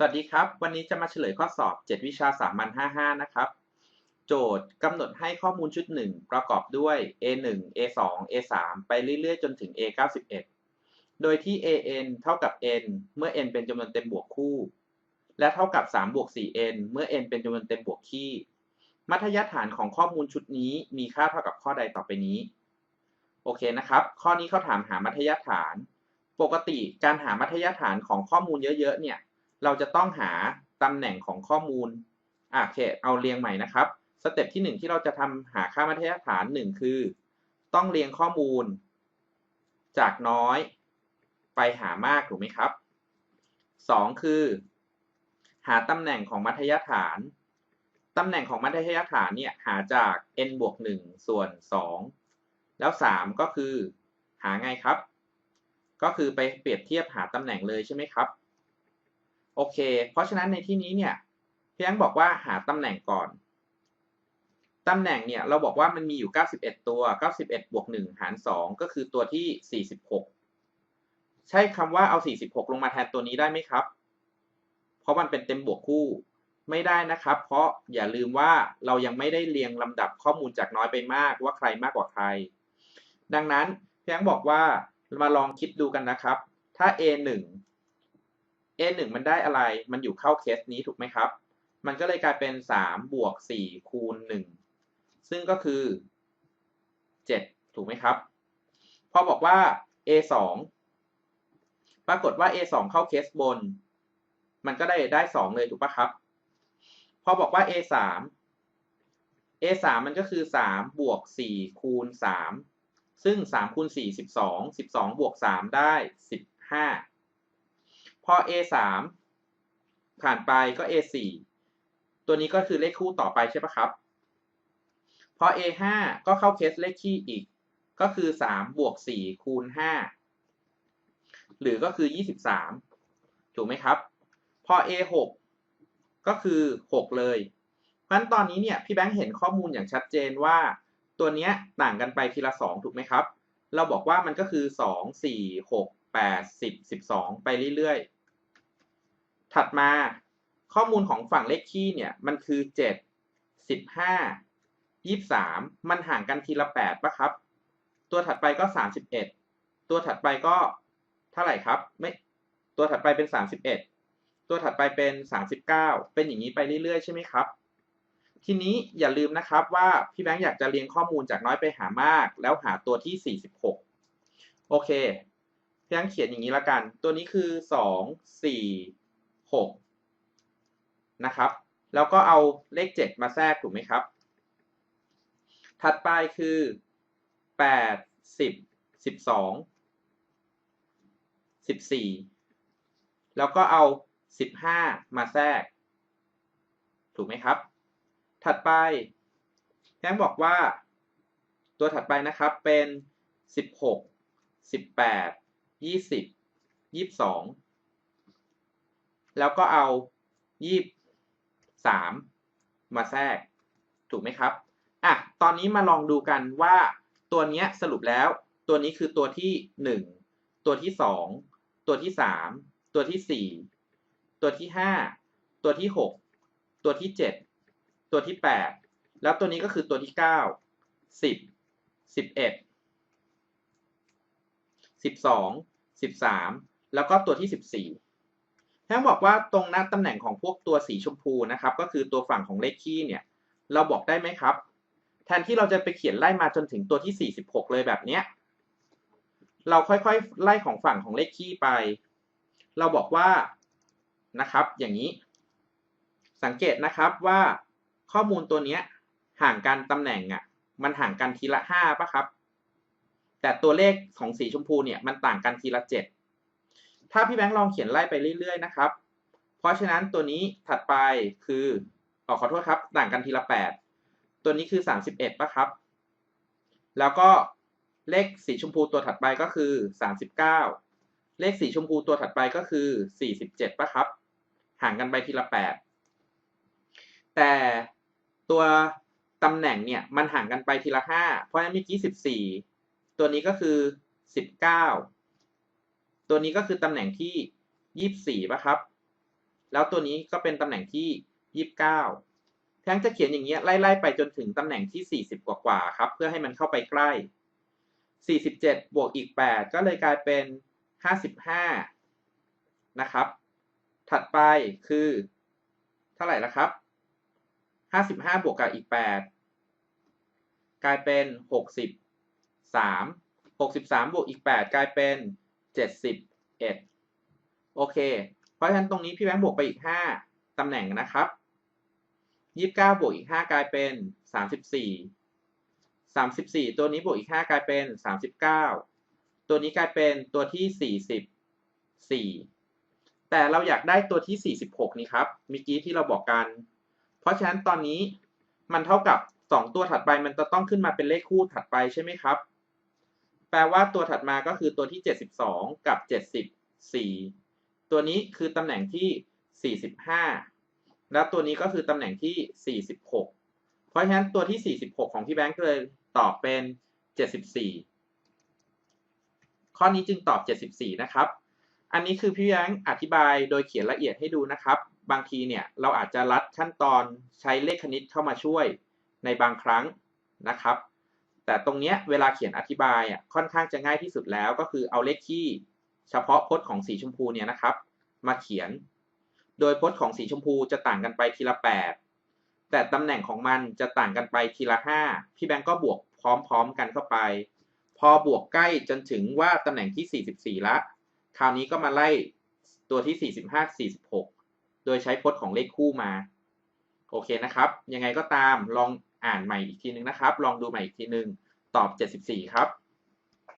สวัสดีครับ วันนี้จะมาเฉลยข้อสอบ 7 วิชาสามัญ55 นะครับ โจทย์กำหนดให้ข้อมูลชุด 1 ประกอบด้วย A1 A2 A3 ไปเรื่อยๆ จนถึง A91 โดยที่ AN เท่ากับ N เมื่อ N เป็นจำนวนเต็มบวกคู่ และเท่ากับ 3 บวก 4N เมื่อ N เป็นจำนวนเต็มบวกคี่ มัธยฐานของข้อมูลชุดนี้มีค่าเท่ากับข้อใดต่อไปนี้ โอเคนะครับ ข้อนี้เขาถามหามัธยฐาน ปกติการหามัธยฐานของข้อมูลเยอะๆ เนี่ย เราจะต้องหาตำแหน่งของข้อมูลอะโอเคเอาเรียงใหม่นะครับสเต็ปที่ 1 ที่เราจะทำหาค่ามัธยฐาน 1 คือ ต้องเรียงข้อมูล จากน้อยไปหามากถูกไหมครับ 2 คือ หาตำแหน่งของมัธยฐานตำแหน่งของมัธยฐานเนี่ยหาจาก n บวก1ส่วน 2 แล้ว 3 ก็คือ หาไงครับ ก็คือไปเปรียบเทียบหาตำแหน่งเลยใช่ไหมครับ โอเค เพราะฉะนั้นในที่นี้เนี่ยพี่ยังบอกว่าหาตำแหน่งก่อน ตำแหน่งเนี่ยเราบอกว่ามันมีอยู่ 91 ตัว 91บวก1หาร 2 ก็คือตัวที่ 46 ใช่คำว่าเอา 46 ลงมาแทนตัวนี้ได้ไหมครับ เพราะมันเป็นเต็มบวกคู่ไม่ได้นะครับ เพราะอย่าลืมว่าเรายังไม่ได้เรียงลำดับข้อมูลจากน้อยไปมากว่าใครมากกว่าใคร ดังนั้นพี่ยังบอกว่ามาลองคิดดูกันนะครับ ถ้า A1 มันได้อะไร มันอยู่เข้าเคสนี้ถูกไหมครับ มันก็เลยกลายเป็น 3 บวก 4 คูณ 1 ซึ่งก็คือ 7 ถูกไหมครับ พอบอกว่า A2 ปรากฏว่า A2 เข้าเคสบน มันก็ได้ได้ 2 เลยถูกปะครับ พอบอกว่า A3 A3 มันก็คือ 3 บวก 4 คูณ 3 ซึ่ง 3 คูณ 4 12 12 บวก 3 ได้ 15 พอ A3 ผ่านไปก็ A4 ตัวนี้ก็คือเลขคู่ต่อไปใช่ปะครับพอ A5 ก็เข้าเคสเลขคี่อีก ก็คือ3บวก4คูณ5หรือก็คือ 23 ถูกไหมครับ พอ A6 ก็คือ 6 เลยเพราะฉะนั้นตอนนี้เนี่ยพี่แบงค์เห็นข้อมูลอย่างชัดเจนว่า ตัวเนี้ยต่างกันไปทีละ 2 ถูกไหมครับ เราบอกว่ามันก็คือ 2 4 6 8 10 12 ไปเรื่อยๆ ถัดมาข้อมูลของฝั่งเลขคี่เนี่ยมันคือ 7 15 23 มันห่างกันทีละ8ปะครับ ตัวถัดไปก็ 31 ตัวถัดไปก็เท่าไหร่ครับไม่ตัวถัดไปเป็น 31 ตัวถัดไปเป็น 39 เป็นอย่างนี้ไปเรื่อยๆ ใช่ไหมครับ ทีนี้อย่าลืมนะครับว่าพี่แบงค์อยากจะเรียงข้อมูลจากน้อยไปหามาก แล้วหาตัวที่ 46 โอเค พี่แบงค์เขียนอย่างนี้ละกัน ตัวนี้คือ 2 4 6นะครับแล้วก็เอาเลข 7 มาแทรกถูกไหมครับ ถัดไปคือ 8 10 12 14 แล้วก็เอา 15 มาแทรก ถูกไหมครับ ถัดไปแ้งบอกว่า ตัวถัดไปนะครับเป็น 16 18 20 22 แล้วก็เอา23มาแทรก ถูกไหมครับอะตอนนี้มาลองดูกันว่าตัวนี้สรุปแล้ว ตัวนี้คือตัวที่ 1 ตัวที่ 2 ตัวที่ 3 ตัวที่ 4 ตัวที่ 5 ตัวที่ 6 ตัวที่ 7 ตัวที่ 8 แล้วตัวนี้ก็คือตัวที่ 9 10 11 12 13 แล้วก็ตัวที่ 14 ท้งบอกว่าตรงหน้าตำแหน่งของพวกตัวสีชมพูนะครับ ก็คือตัวฝั่งของเลขคี่เนี่ย เราบอกได้ไหมครับ แทนที่เราจะไปเขียนไล่มาจนถึงตัวที่ 46 เลยแบบเนี้ย เราค่อยๆ ไล่ของฝั่งของเลขคี่ไป เราบอกว่านะครับ อย่างนี้ สังเกตนะครับว่าข้อมูลตัวเนี้ยห่างกันตำแหน่งอะ มันห่างกันทีละห้าป่ะครับ แต่ตัวเลขของสีชมพูเนี่ยมันต่างกันทีละเจ็ด ถ้าพี่แบงค์ลองเขียนไล่ไปเรื่อยๆนะครับ เพราะฉะนั้นตัวนี้ถัดไปคือออขอโทษครับต่างกันทีละแปดตัวนี้คือสามสิบเอ็ดป่ะครับ แล้วก็เลขสีชมพูตัวถัดไปก็คือสามสิบเก้าเลขสีชมพูตัวถัดไปก็คือสี่สิบเจ็ดป่ะครับ ห่างกันไปทีละแปดแต่ตัวตำแหน่งเนี่ยมันห่างกันไปทีละห้าเพราะฉะนั้นเมื่อกี้สิบสี่ตัวนี้ก็คือสิบเก้า ตัวนี้ก็คือตำแหน่งที่ยี่สี่ป่ะครับ แล้วตัวนี้ก็เป็นตำแหน่งที่ 29 แทงจะเขียนอย่างเงี้ยไล่ๆไปจนถึงตำแหน่งที่ 40 กว่าๆครับ เพื่อให้มันเข้าไปใกล้ 47 บวกอีก 8 ก็เลยกลายเป็น 55 นะครับ ถัดไปคือ เท่าไหร่ละครับ 55 บวกกับอีก 8 กลายเป็น 63 63 บวกอีก 8 กลายเป็น 71 โอเค เพราะฉะนั้นตรงนี้พี่แบงค์บวกไปอีก 5ตำแหน่งนะครับ 29 บวกอีก 5 กลายเป็น 34 34 ตัวนี้บวกอีก 5 กลายเป็น 39 ตัวนี้กลายเป็นตัวที่ 44 แต่เราอยากได้ตัวที่ 46 นี่ครับเมื่อกี้ที่เราบอกกัน เพราะฉะนั้นตอนนี้มันเท่ากับ 2 ตัวถัดไปมันจะต้องขึ้นมาเป็นเลขคู่ถัดไปใช่ไหมครับ แปลว่าตัวถัดมาก็คือตัวที่ 72 กับ 74 ตัวนี้คือตำแหน่งที่ 45 แล้วตัวนี้ก็คือตำแหน่งที่ 46 เพราะฉะนั้นตัวที่ 46 ของพี่แบงค์ก็เลยตอบเป็น 74 ข้อนี้จึงตอบ 74 นะครับ อันนี้คือพี่แบงค์อธิบายโดยเขียนละเอียดให้ดูนะครับ บางทีเนี่ยเราอาจจะรัดขั้นตอนใช้เลขคณิตเข้ามาช่วยในบางครั้งนะครับ แต่ตรงเนี้ยเวลาเขียนอธิบายอะค่อนข้างจะง่ายที่สุดแล้วก็คือเอาเลขที่เฉพาะพจน์ของสีชมพูเนี่ยนะครับ มาเขียน โดยพจน์ของสีชมพูจะต่างกันไปทีละ 8 แต่ตำแหน่งของมันจะต่างกันไปทีละ 5 พี่แบงก์ก็บวกพร้อมๆกันเข้าไป พอบวกใกล้จนถึงว่าตำแหน่งที่ 44 ละ คราวนี้ก็มาไล่ตัวที่ 45 46 โดยใช้พจน์ของเลขคู่มา โอเคนะครับ ยังไงก็ตามลอง อ่านใหม่อีกทีนึงนะครับ ลองดูใหม่อีกทีนึง ตอบ 74 ครับ